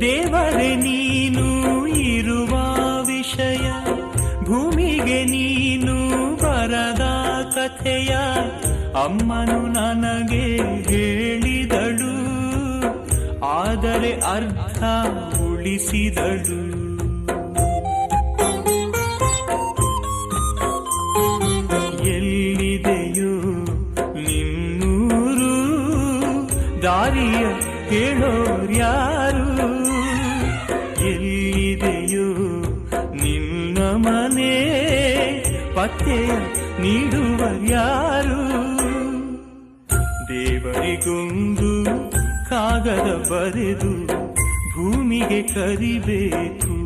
ದೇವರೆ, ನೀನು ಇರುವ ವಿಷಯ, ಭೂಮಿಗೆ ನೀನು ಬರದ ಕಥೆಯ, ಅಮ್ಮನು ನನಗೆ ಹೇಳಿದಳು, ಆದರೆ ಅರ್ಥ ಉಳಿಸಿದಳು. ಎಲ್ಲಿದೆಯೋ ನಿನ್ನೂರು ದಾರಿಯ ಕೇಳೋರ್ಯಾ ನಿನ್ನ ಮನೆ ಪತ್ತೆಯ ಯಾರು? ದೇವರಿಗೊಂದು ಕಾಗದ ಬರೆದು ಭೂಮಿಗೆ ಕರಿಬೇಕು.